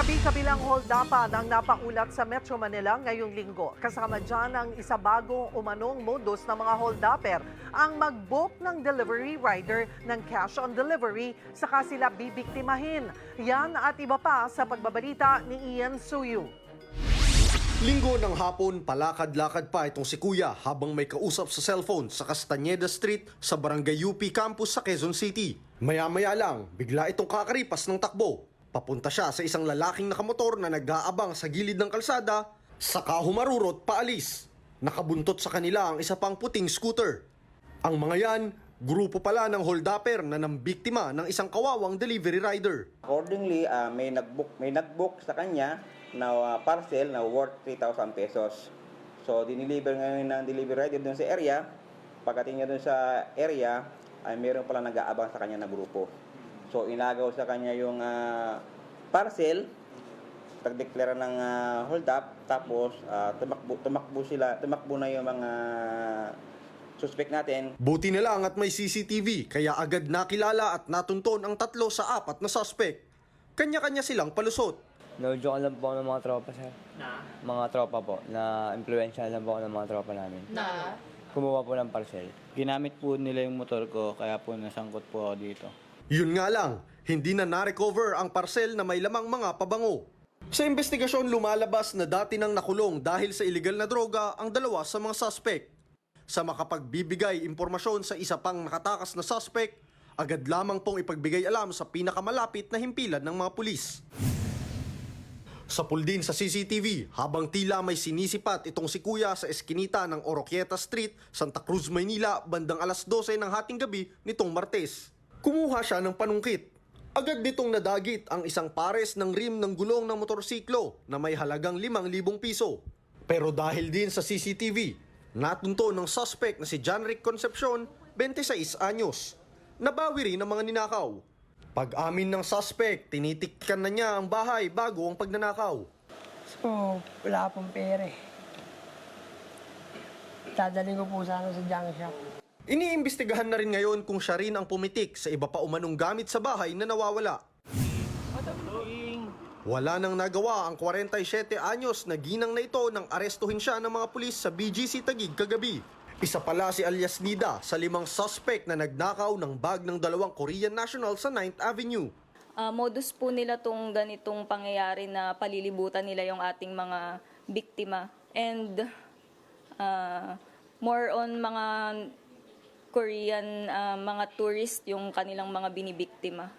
Kabi-kabilang holdapan ang napaulat sa Metro Manila ngayong linggo. Kasama dyan ang isa bagong umanong modus ng mga holdapper ang mag-book ng delivery rider ng cash on delivery saka sila bibiktimahin. Yan at iba pa sa pagbabalita ni Ian Suyu. Linggo ng hapon, palakad-lakad pa itong si Kuya habang may kausap sa cellphone sa Castaneda Street sa Barangay UP Campus sa Quezon City. Maya-maya lang, bigla itong kakaripas ng takbo. Papunta siya sa isang lalaking nakamotor na nag-aabang sa gilid ng kalsada, saka humarurot paalis. Nakabuntot sa kanila ang isa pang puting scooter. Ang mga yan, grupo pala ng holdapper na nambiktima ng isang kawawang delivery rider. Accordingly, ah, may nag-book may nag-book sa kanya na ah, parcel na worth 3,000 pesos. So, diniliver ngayon ng delivery rider dun sa area. Pagdating niya dun sa area, ay meron pala nag-aabang sa kanya na grupo. So, inagaw sa kanya yung ah, parcel, tagdeklara ng ah, hold up, tapos ah, tumakbo, tumakbo sila, tumakbo na yung mga suspect natin. Buti na lang at may CCTV kaya agad nakilala at natunton ang tatlo sa apat na suspect. Kanya-kanya silang palusot. No-joke lang po ako ng mga tropa, sir. Na? Mga tropa po, na influensya lang po ako ng mga tropa namin. Na? Kumuha po ng parcel. Ginamit po nila yung motor ko, kaya po nasangkot po ako dito. Yun nga lang, hindi na na-recover ang parcel na may lamang mga pabango. Sa investigasyon lumalabas na dati nang nakulong dahil sa illegal na droga ang dalawa sa mga suspect. Sa makapagbibigay impormasyon sa isa pang nakatakas na suspect, agad lamang pong ipagbigay alam sa pinakamalapit na himpilan ng mga pulis. Sa puldin sa CCTV, habang tila may sinisipat itong si Kuya sa eskinita ng Oroquieta Street, Santa Cruz, Maynila, bandang alas 12 ng hating gabi nitong Martes. Kumuha siya ng panungkit. Agad nitong nadagit ang isang pares ng rim ng gulong ng motorsiklo na may halagang 5,000 piso. Pero dahil din sa CCTV, natunto ng suspect na si John Rick Concepcion, 26 anyos. Nabawi rin ang mga ninakaw. Pag-amin ng suspect, tinitikkan na niya ang bahay bago ang pagnanakaw. So, wala pong pere. Dadaling ko po sana sa junk shop. Iniimbestigahan na rin ngayon kung siya rin ang pumitik sa iba pa umanong gamit sa bahay na nawawala. Wala nang nagawa ang 47 anyos na ginang na ito nang arestuhin siya ng mga pulis sa BGC Tagig kagabi. Isa pala si alias Nida sa limang suspect na nagnakaw ng bag ng dalawang Korean national sa 9th Avenue. Ah, modus po nila tong ganitong pangyayari na palilibutan nila yung ating mga biktima. And ah, more on mga Korean ah, mga tourist yung kanilang mga binibiktima.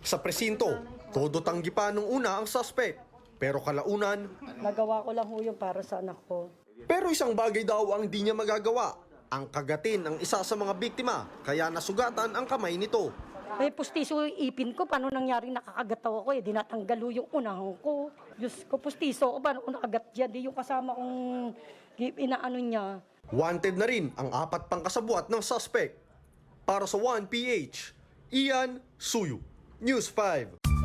Sa presinto, todo tanggi pa nung una ang suspect. Pero kalaunan, Nagawa ko lang ho yun para sa anak ko. pero isang bagay daw ang di niya magagawa. Ang kagatin ang isa sa mga biktima, kaya nasugatan ang kamay nito. May pustiso yung ipin ko. Paano nangyari nakakagataw ako eh. Dinatanggal yung unahan ko. Diyos ko, pustiso ko. Paano ko nakagat dyan? Di yung kasama kong inaano niya. Wanted na rin ang apat pang kasabwat ng suspect. Para sa 1PH, Ian Suyu, News 5.